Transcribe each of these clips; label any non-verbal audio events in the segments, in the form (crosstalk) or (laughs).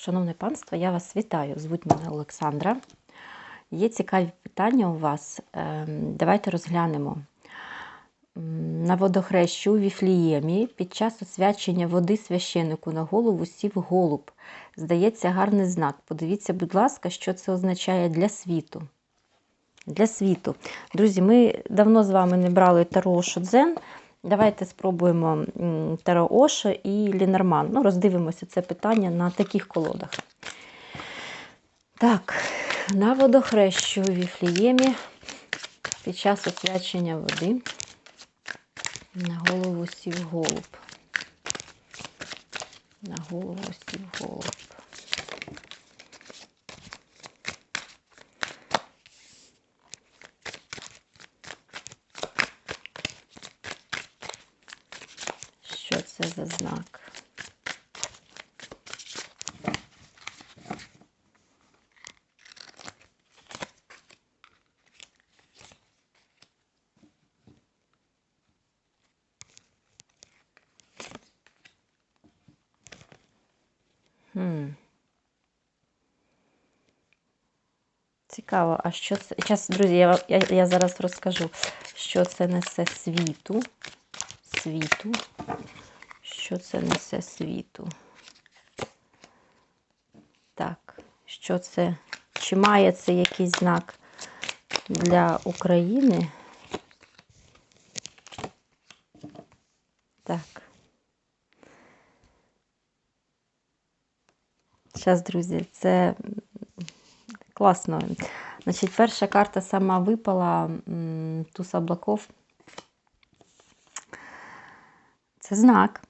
Шановне панство, я вас вітаю. Звуть мене Олександра. Є цікаві питання у вас. Ем, Давайте розглянемо. На водохрещу у Віфліємі під час освячення води священику на голову сів голуб. Здається, гарний знак. Подивіться, будь ласка, що це означає для світу. Для світу. Друзі, ми давно з вами не брали Таро Шодзен. Давайте спробуємо Таро Оша і Лінорман. Ну, роздивимося це питання на таких колодах. Так, на водохрещу у Віфліємі під час освячення води на голову сів голуб. На голову сів голуб. Що це за знак? Цікаво, а що це? Зараз, друзі, я, я, я зараз розкажу, що це несе світу. Світу. Що це несе світу? Так, що це? Чи має це якийсь знак для України? Так. Зараз, друзі, це класно. Значить, перша карта сама випала туз облаков. Це знак,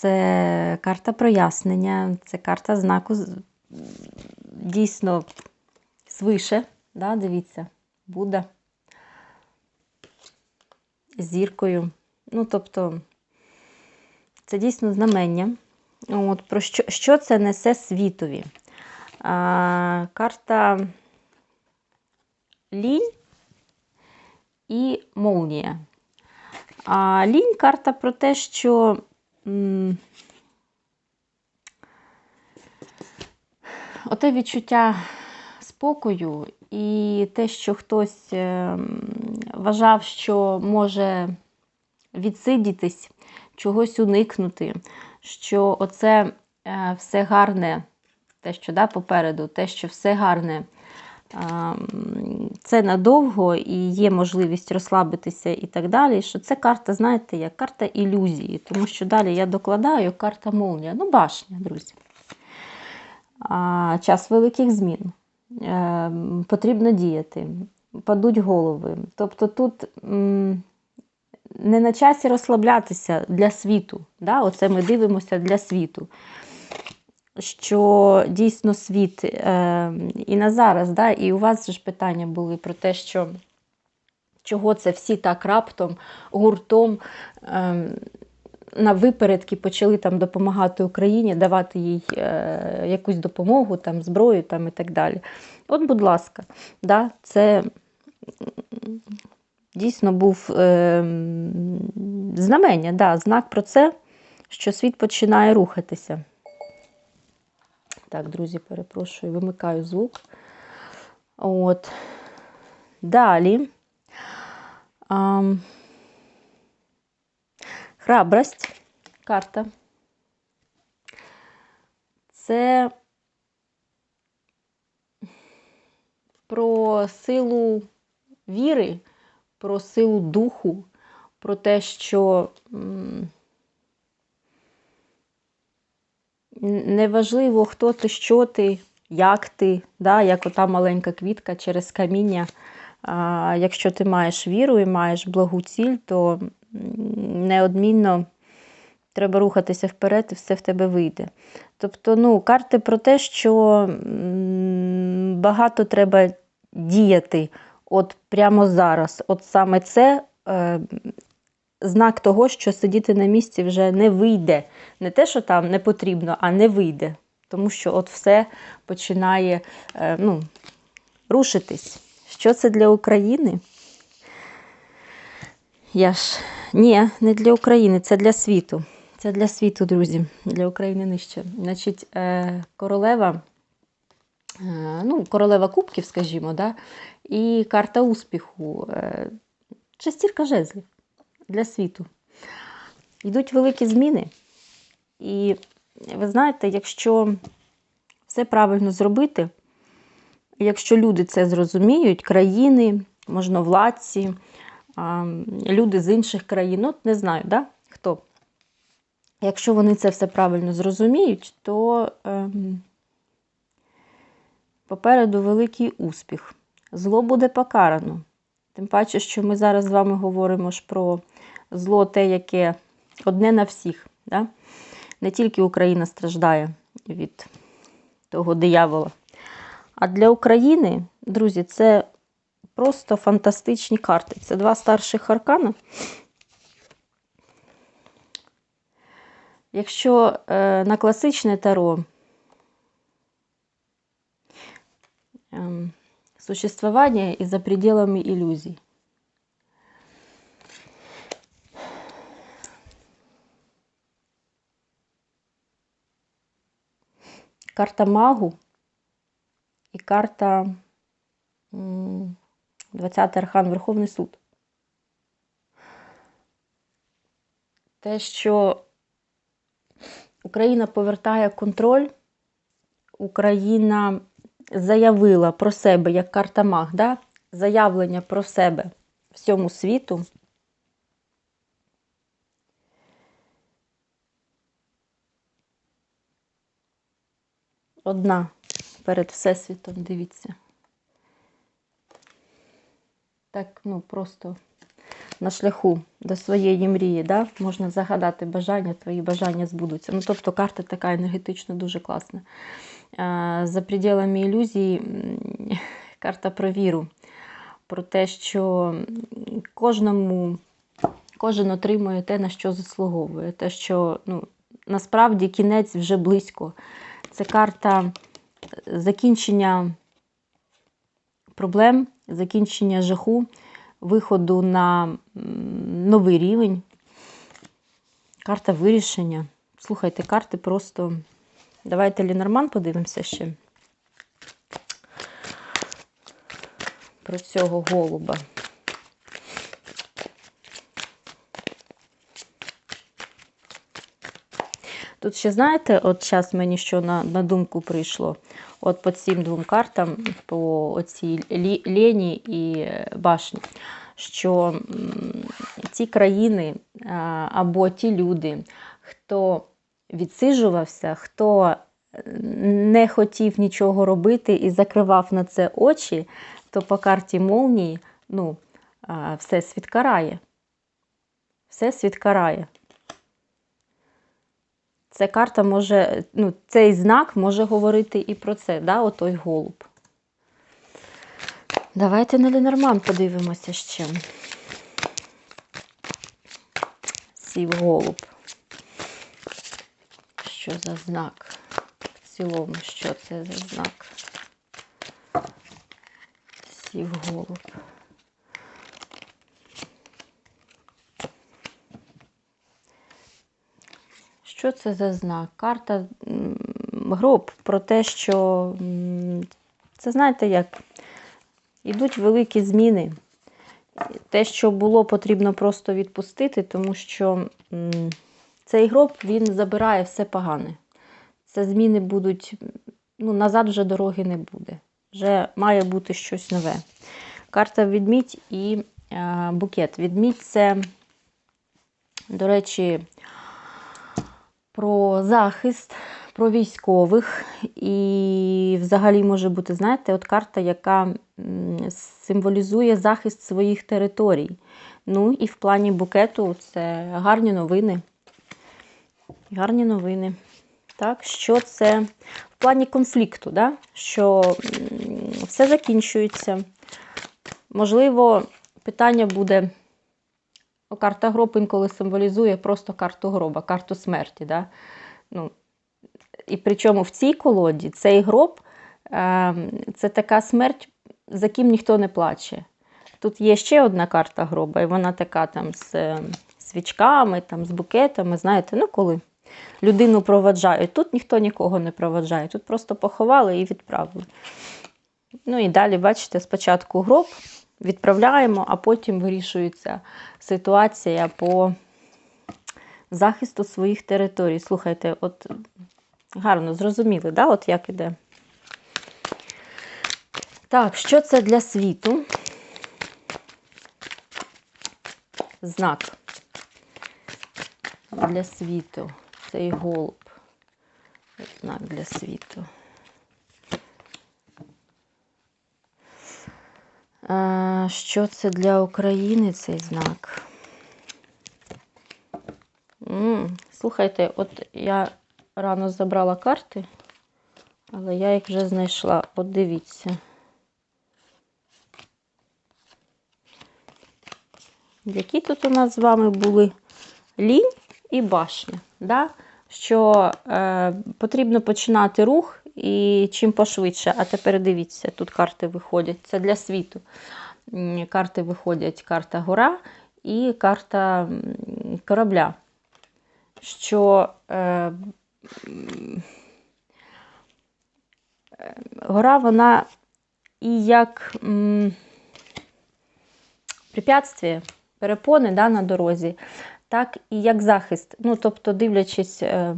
це карта прояснення, це карта знаку дійсно свише. Да, дивіться, Будда зіркою. Ну, тобто, це дійсно знамення. От, про що, що це несе світові? А, карта лінь і молнія. А лінь карта про те, що оте відчуття спокою і те, що хтось е, вважав, що може відсидітись, чогось уникнути, що оце е, все гарне, те, що да, попереду, те, що все гарне. Це надовго і є можливість розслабитися і так далі. Що це карта, знаєте, як карта ілюзії, тому що далі я докладаю карта молнія. Ну, башня, друзі. А, Час великих змін. Е, Потрібно діяти, падуть голови. Тобто тут м, не на часі розслаблятися для світу. Да? Оце ми дивимося для світу. Що дійсно світ е, і на зараз, да? і у вас ж питання були про те, що чого це всі так раптом, гуртом е, на випередки почали там допомагати Україні, давати їй е, якусь допомогу, там, зброю там, і так далі. От, будь ласка, да? це дійсно був е, знамення, да, знак про це, що світ починає рухатися. Так, друзі, перепрошую, вимикаю звук. От. Далі. Ам, Храбрость. Карта. Це про силу віри, про силу духу, про те, що м, неважливо, хто ти, що ти, як ти, да, як ота маленька квітка через каміння. А, якщо ти маєш віру і маєш благу ціль, то неодмінно треба рухатися вперед і все в тебе вийде. Тобто, ну, карти про те, що багато треба діяти от прямо зараз. От саме це е, знак того, що сидіти на місці вже не вийде. Не те, що там не потрібно, а не вийде. Тому що от все починає е, ну, рушитись. Що це для України? Я ж ні, не для України, це для світу. Це для світу, друзі, для України нижче. Значить, е, королева, е, ну, королева кубків, скажімо, да? і карта успіху. Шестірка жезлів для світу. Йдуть великі зміни. І ви знаєте, якщо все правильно зробити, якщо люди це зрозуміють, країни, можновладці, люди з інших країн, от не знаю, да? хто. Якщо вони це все правильно зрозуміють, то ем, попереду великий успіх. Зло буде покарано. Тим паче, що ми зараз з вами говоримо ж про зло, те, яке одне на всіх. Да? Не тільки Україна страждає від того диявола. А для України, друзі, це просто фантастичні карти. Це два старших аркана. Якщо е, на класичне таро е, существование і за пределами ілюзій. Карта магу і карта 20-й архан Верховний суд. Те, що Україна повертає контроль, Україна заявила про себе як карта маг, да? заявлення про себе всьому світу. Одна перед Всесвітом, дивіться. Так, ну, просто на шляху до своєї мрії, да? можна загадати бажання, твої бажання збудуться. Ну, тобто карта така енергетично дуже класна. За пределами ілюзій (laughs) карта про віру, про те, що кожному, кожен отримує те, на що заслуговує. Те, що ну, насправді кінець вже близько. Це карта закінчення проблем, закінчення жаху, виходу на новий рівень. Карта вирішення. Слухайте, карти просто. Давайте Лінорман подивимося ще. Про цього голуба. Тут ще, знаєте, от зараз мені що на, на думку прийшло. От по цим двом картам, по оцій Лені і е, башні, що ті країни або ті люди, хто відсиджувався, хто е, не хотів нічого робити і закривав на це очі, то по карті молнії ну, а, Всесвіт карає. Всесвіт карає. Ця карта може, ну, цей знак може говорити і про це, да, отой голуб. Давайте на Ленорман подивимося ще. Сів голуб. Що за знак? В цілому, що це за знак? Сів голуб. Що це за знак? Карта гроб про те, що це знаєте як? Ідуть великі зміни. Те, що було, потрібно просто відпустити, тому що цей гроб він забирає все погане. Це зміни будуть, ну, назад вже дороги не буде. Вже має бути щось нове. Карта відмідь і е, букет. Відмідь це, до речі, про захист, про військових. І взагалі може бути, знаєте, от карта, яка символізує захист своїх територій. Ну і в плані букету це гарні новини. Гарні новини. Так, що це в плані конфлікту, да? що все закінчується. Можливо, питання буде. Ну, Карта гроб інколи символізує просто карту гроба, карту смерті. Да? Ну, і причому в цій колоді цей гроб е, це така смерть, за ким ніхто не плаче. Тут є ще одна карта гроба, і вона така там з е, свічками, там, з букетами. Знаєте, ну коли людину проводжають. Тут ніхто нікого не проводжає, тут просто поховали і відправили. Ну і далі, бачите, спочатку гроб відправляємо, а потім вирішується ситуація по захисту своїх територій. Слухайте, от гарно зрозуміли, да? от як іде. Так, що це для світу? Знак для світу. Цей голуб. Знак для світу. Що це для України цей знак? Слухайте, от я рано забрала карти, але я їх вже знайшла. От дивіться. Які тут у нас з вами були лінь і башня? Да? Що е, потрібно починати рух і чим пошвидше. А тепер дивіться, тут карти виходять. Це для світу. Карти виходять карта гора і карта корабля. Що е, гора, вона і як м, препятствие, перепони да, на дорозі, так і як захист. Ну, тобто, дивлячись е,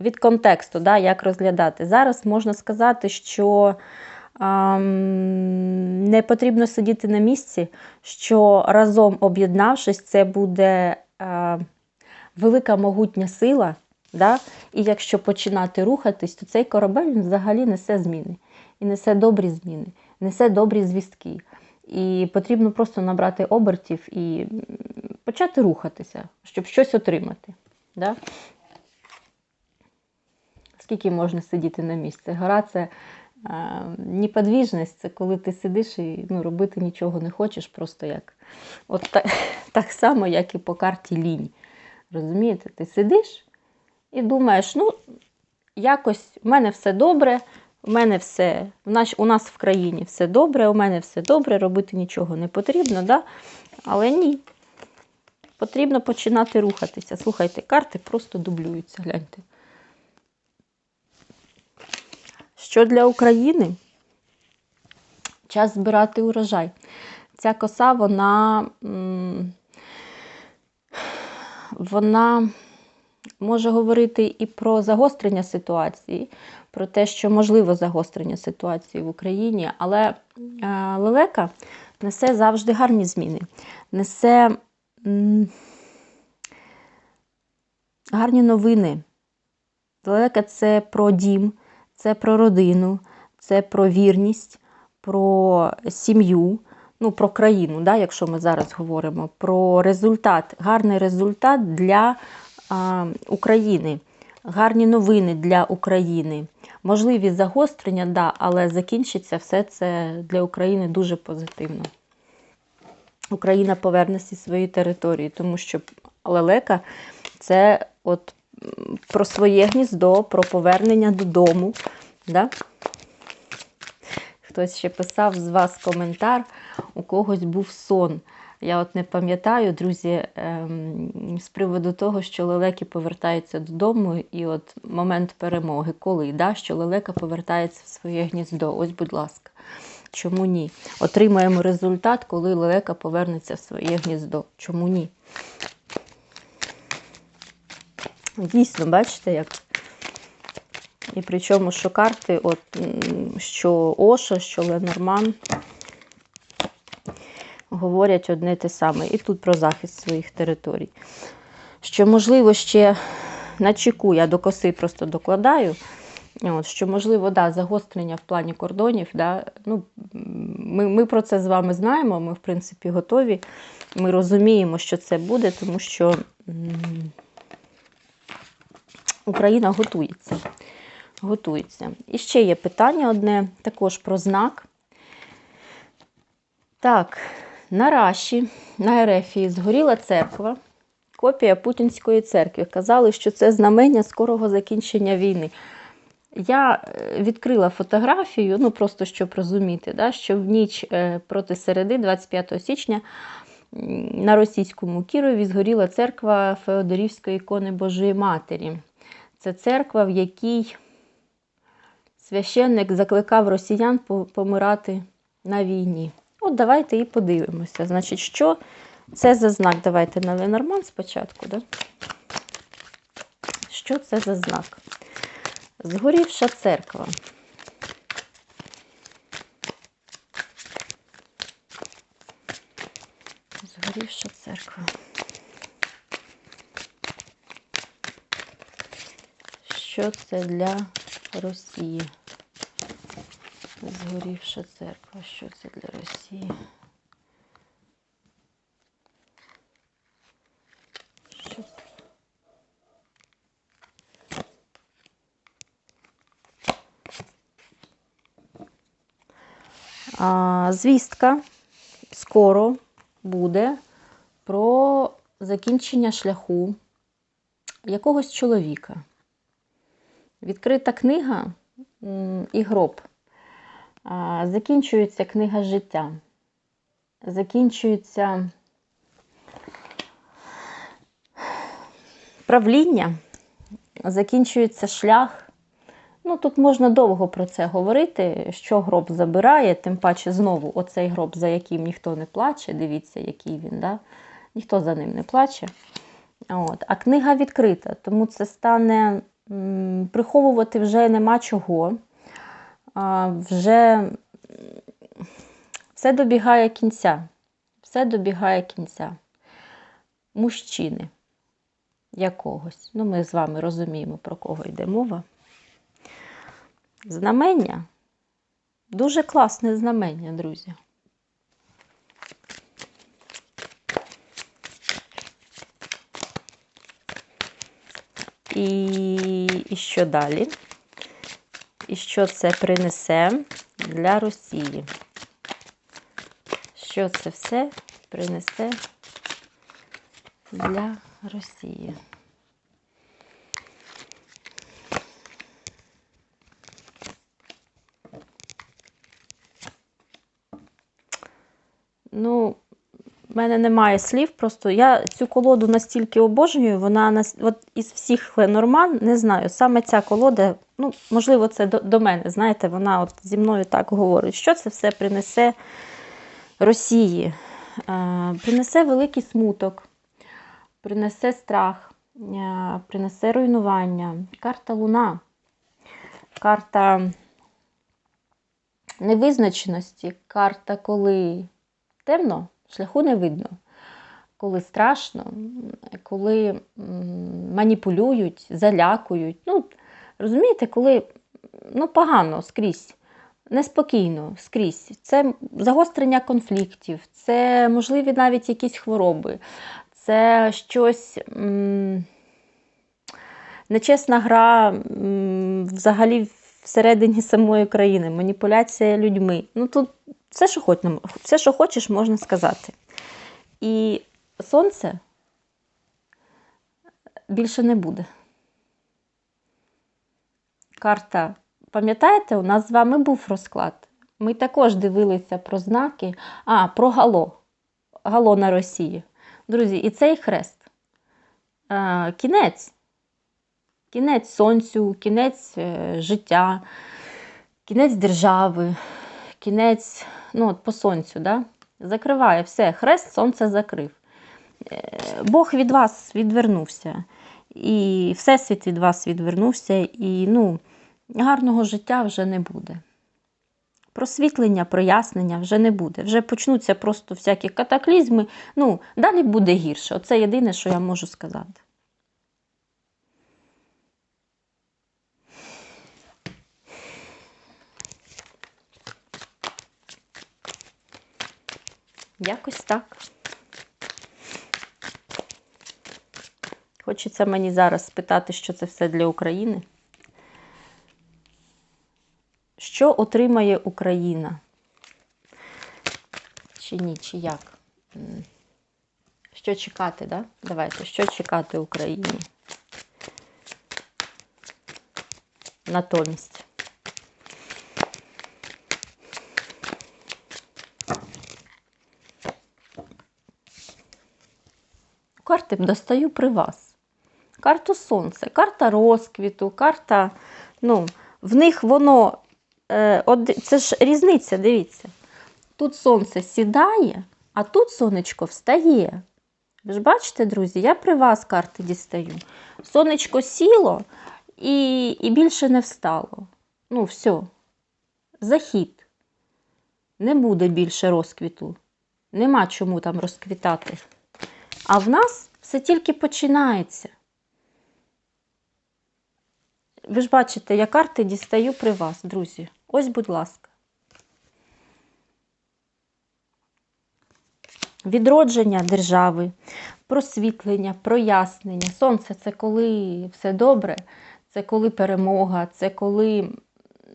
від контексту, да, як розглядати. Зараз можна сказати, що не потрібно сидіти на місці, що разом об'єднавшись, це буде е, велика могутня сила. Да? І якщо починати рухатись, то цей корабель він взагалі несе зміни. І несе добрі зміни, несе добрі звістки. І потрібно просто набрати обертів і почати рухатися, щоб щось отримати. Да? Скільки можна сидіти на місці? Гора це е, неподвіжність, це коли ти сидиш і ну, робити нічого не хочеш, просто як. От так, (laughs) так само, як і по карті лінь. Розумієте, ти сидиш і думаєш, ну, якось в мене все добре, у мене все, в наш, у нас в країні все добре, у мене все добре, робити нічого не потрібно, да? але ні. Потрібно починати рухатися. Слухайте, карти просто дублюються, гляньте. Що для України? Час збирати урожай. Ця коса, вона, вона може говорити і про загострення ситуації, про те, що можливо загострення ситуації в Україні, але е, лелека несе завжди гарні зміни, несе гарні новини. Лелека це про дім, це про родину, це про вірність, про сім'ю, ну, про країну, да, якщо ми зараз говоримо, про результат, гарний результат для а, України, гарні новини для України. Можливі загострення, да, але закінчиться все це для України дуже позитивно. Україна поверне зі своєї території, тому що лелека це от про своє гніздо, про повернення додому. Да? Хтось ще писав з вас коментар, у когось був сон. Я от не пам'ятаю, друзі, ем, з приводу того, що лелеки повертаються додому, і от момент перемоги, коли да, що лелека повертається в своє гніздо. Ось, будь ласка, чому ні? Отримаємо результат, коли лелека повернеться в своє гніздо. Чому ні? Дійсно, бачите, як. І причому, що карти, от, що Оша, що Ленорман говорять одне те саме. І тут про захист своїх територій. Що, можливо, ще на чеку я до коси просто докладаю. От, що, можливо, да, загострення в плані кордонів. Да, ну, ми, ми про це з вами знаємо, ми, в принципі, готові. Ми розуміємо, що це буде, тому що Україна готується. Готується. І ще є питання одне, також про знак. Так, на Раші, на Ерефії згоріла церква, копія Путінської церкви. Казали, що це знамення скорого закінчення війни. Я е, відкрила фотографію, ну просто щоб розуміти, да, що в ніч е, проти середи, 25 січня, на російському Кірові згоріла церква Феодорівської ікони Божої Матері. Це церква, в якій священник закликав росіян помирати на війні. От давайте і подивимося. Значить, що це за знак? Давайте на Ленорман спочатку. Да? Що це за знак? Згорівша церква. Згорівша церква. Що це для Росії? Згорівша церква. Що це для Росії? Звістка скоро буде про закінчення шляху якогось чоловіка. Відкрита книга і гроб. Закінчується книга життя. Закінчується правління, закінчується шлях. Ну, тут можна довго про це говорити, що гроб забирає, тим паче знову оцей гроб, за яким ніхто не плаче. Дивіться, який він, да? ніхто за ним не плаче. От. А книга відкрита, тому це стане м, приховувати вже нема чого. А, вже все добігає кінця. Все добігає кінця. Мужчини якогось. Ну, ми з вами розуміємо, про кого йде мова. Знамення. Дуже класне знамення, друзі. І, і що далі? І що це принесе для Росії? Що це все принесе для Росії? Ну, в мене немає слів, просто я цю колоду настільки обожнюю, вона нас, от із всіх Ленорман, не знаю, саме ця колода, ну, можливо, це до, до мене, знаєте, вона от зі мною так говорить, що це все принесе Росії. Е, принесе великий смуток, принесе страх, е, принесе руйнування. Карта Луна, карта невизначеності, карта, коли темно, шляху не видно. Коли страшно, коли маніпулюють, залякують. Ну, розумієте, коли ну, погано скрізь, неспокійно скрізь. Це загострення конфліктів, це можливі навіть якісь хвороби, це щось. Нечесна гра взагалі всередині самої країни, маніпуляція людьми. Ну тут все, що хоч, все, що хочеш, можна сказати. І сонце більше не буде. Карта, пам'ятаєте, у нас з вами був розклад. Ми також дивилися про знаки, а, про гало. Гало на Росії. Друзі, і цей хрест. А, кінець. Кінець сонцю, кінець е, життя, кінець держави, кінець, ну от по сонцю, да? закриває все, хрест сонце закрив. Е, Бог від вас відвернувся, і Всесвіт від вас відвернувся, і ну, гарного життя вже не буде. Просвітлення, прояснення вже не буде. Вже почнуться просто всякі катаклізми. Ну, далі буде гірше. Оце єдине, що я можу сказати. Якось так. Хочеться мені зараз спитати, що це все для України. Що отримає Україна? Чи ні, чи як? Що чекати, да? Давайте, що чекати Україні? Натомість. Карти достаю при вас. Карту сонця, карта розквіту, карта. Ну, в них воно. Е. Це ж різниця, дивіться. Тут сонце сідає, а тут сонечко встає. Ви ж бачите, друзі, я при вас карти дістаю. Сонечко сіло і, і більше не встало. Ну, все. Захід. Не буде більше розквіту. Нема чому там розквітати. А в нас все тільки починається. Ви ж бачите, я карти дістаю при вас, друзі. Ось, будь ласка. Відродження держави, просвітлення, прояснення. Сонце це коли все добре, це коли перемога, це коли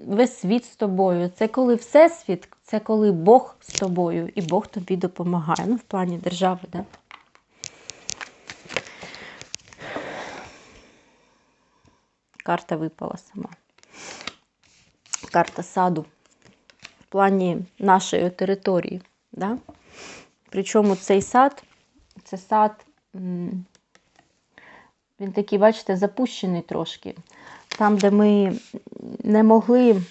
весь світ з тобою, це коли всесвіт, це коли Бог з тобою і Бог тобі допомагає. Ну, в плані держави, да? Карта випала сама. Карта саду в плані нашої території. Да? Причому цей сад, це сад, він такий, бачите, запущений трошки. Там, де ми не могли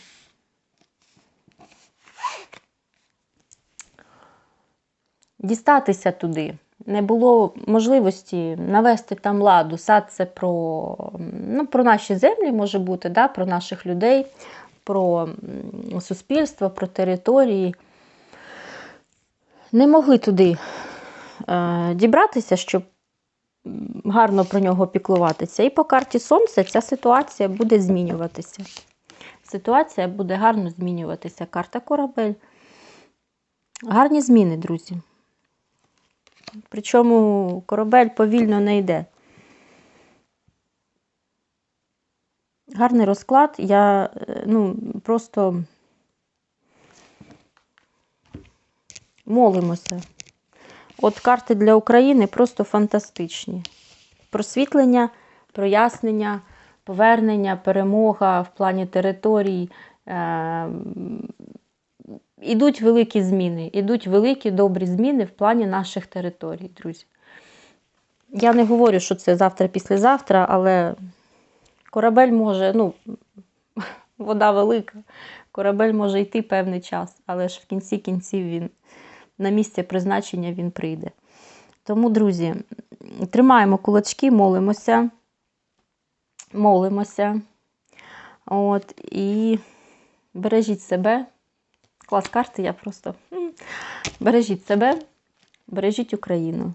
дістатися туди. Не було можливості навести там ладу. Сад це про, ну, про наші землі може бути, да? про наших людей, про суспільство, про території. Не могли туди е, дібратися, щоб гарно про нього піклуватися. І по карті Сонця ця ситуація буде змінюватися. Ситуація буде гарно змінюватися. Карта корабель. Гарні зміни, друзі. Причому корабель повільно не йде. Гарний розклад. Я е, ну, просто молимося. От карти для України просто фантастичні. Просвітлення, прояснення, повернення, перемога в плані територій. Е, Ідуть великі зміни, ідуть великі добрі зміни в плані наших територій, друзі. Я не говорю, що це завтра-післязавтра, але корабель може, ну, (laughs) вода велика, корабель може йти певний час, але ж в кінці кінців він на місце призначення він прийде. Тому, друзі, тримаємо кулачки, молимося, молимося. От, і бережіть себе. Клас карти, я просто бережіть себе, бережіть Україну.